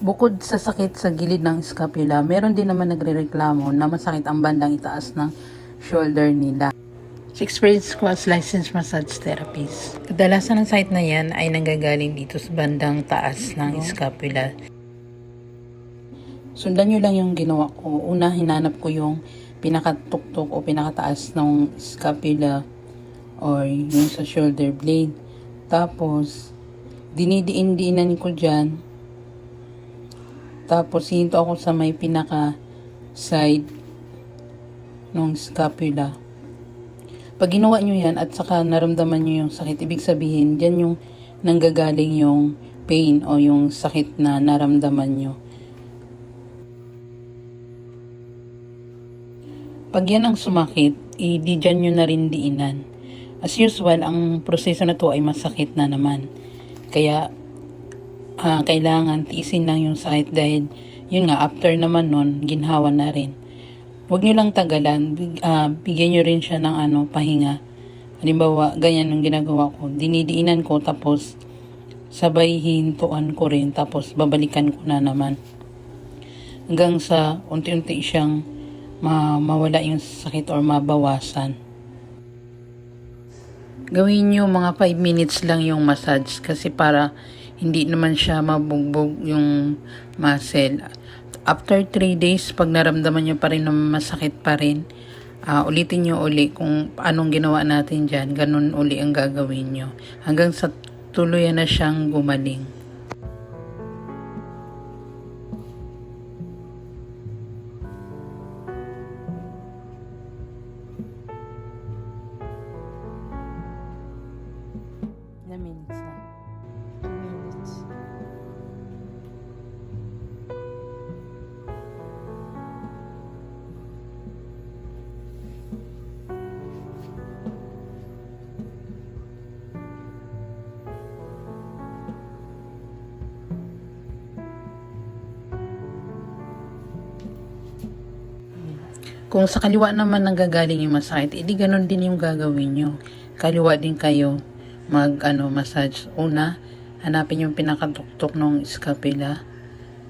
Bukod sa sakit sa gilid ng scapula, meron din naman nagrereklamo na masakit ang bandang itaas ng shoulder nila. Experience ko as licensed massage therapist. Kadalasan ng sakit na yan ay nanggagaling dito sa bandang taas ng scapula. Sundan nyo lang yung ginawa ko. Una, hinanap ko yung pinakatuktok o pinakataas ng scapula or yung sa shoulder blade. Tapos, dinidiin-diinan ko dyan. Tapos, hinto ako sa may pinaka side ng scapula. Pag ginawa nyo yan at saka naramdaman nyo yung sakit, ibig sabihin, dyan yung nanggagaling yung pain o yung sakit na naramdaman nyo. Pag yan ang sumakit, i-di dyan nyo na rin diinan. As usual, ang proseso na to ay masakit na naman. Kaya, ah, kailangan tiisin lang yung sakit dahil, yun nga, after naman nun, ginhawa na rin. Huwag nyo lang tagalan, big, ah, bigyan nyo rin siya ng ano, pahinga. Halimbawa, ganyan ang ginagawa ko. Dinidiinan ko, tapos sabay hintuan ko rin, tapos babalikan ko na naman. Hanggang sa unti-unti siyang ma mawala yung sakit or mabawasan. Gawin nyo mga 5 minutes lang yung massage kasi para hindi naman siya mabugbog yung muscle. After 3 days, pag naramdaman nyo pa rin na masakit pa rin, ah, ulitin nyo uli kung anong ginawa natin dyan. Ganun uli ang gagawin nyo. Hanggang sa tuluyan na siyang gumaling. Kung sa kaliwa naman nanggagaling yung masakit, edi ganun din yung gagawin nyo. Kaliwa din kayo mag ano, massage. Una, hanapin yung pinakatuktok ng scapula.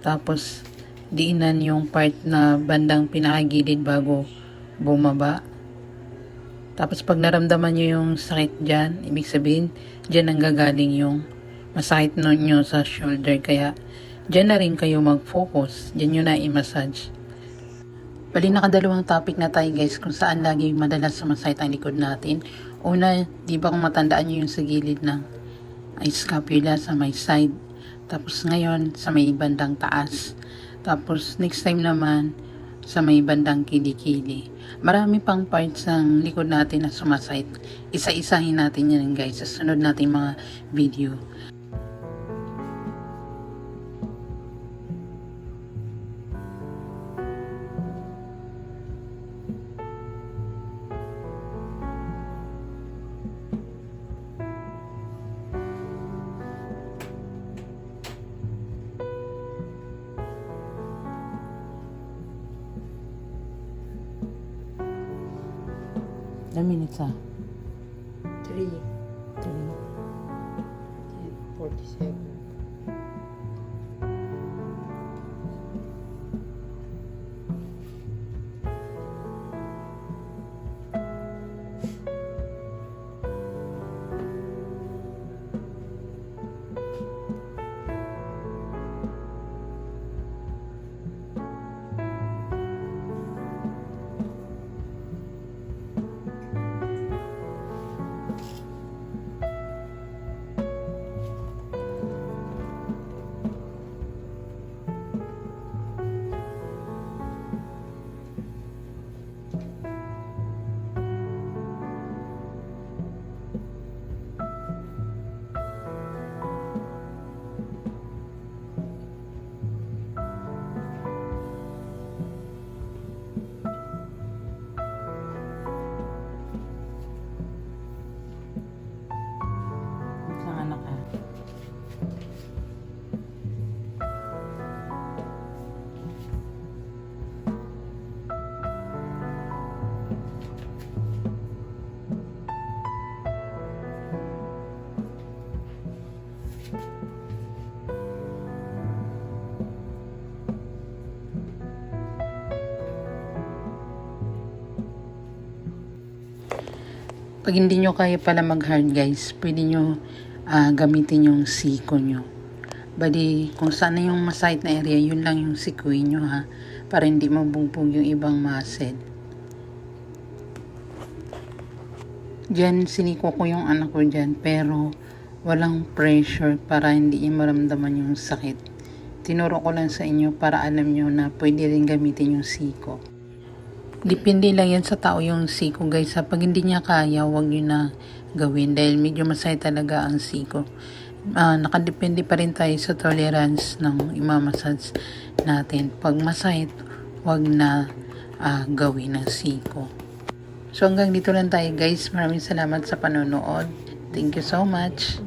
Tapos, diinan yung part na bandang pinakagilid bago bumaba. Tapos pag naramdaman nyo yung sakit dyan, ibig sabihin, dyan nanggagaling yung masakit nun nyo sa shoulder. Kaya, dyan na rin kayo mag-focus. Dyan nyo na i-massage. Bali nakadalawang topic na tayo guys kung saan lagi madalas sumasakit ang likod natin. Una, di ba kung matandaan nyo yung sa gilid ng scapula sa may side. Tapos ngayon sa may bandang taas. Tapos next time naman sa may bandang kilikili. Marami pang parts ng likod natin na sumasakit. Isa-isahin natin yan guys sa sunod nating mga video. Ilan minutes ah? Three. Three. Forty-seven. Pag hindi nyo kaya pala mag-hard guys, pwede nyo ah, gamitin yung siko nyo. Bali, kung saan na yung masakit na area, yun lang yung sikuin nyo ha. Para hindi mabugbog yung ibang muscle. Diyan, siniko ko yung anak ko dyan, pero walang pressure para hindi niya maramdaman yung sakit. Tinuro ko lang sa inyo para alam nyo na pwede rin gamitin yung siko. Depende lang yan sa tao yung siko guys. Ha? Pag hindi niya kaya, wag nyo na gawin dahil medyo masakit talaga ang siko. Ah, nakadepende pa rin tayo sa tolerance ng imamassage natin. Pag masakit, wag na ah, gawin ng siko. So hanggang dito lang tayo guys. Maraming salamat sa panonood. Thank you so much.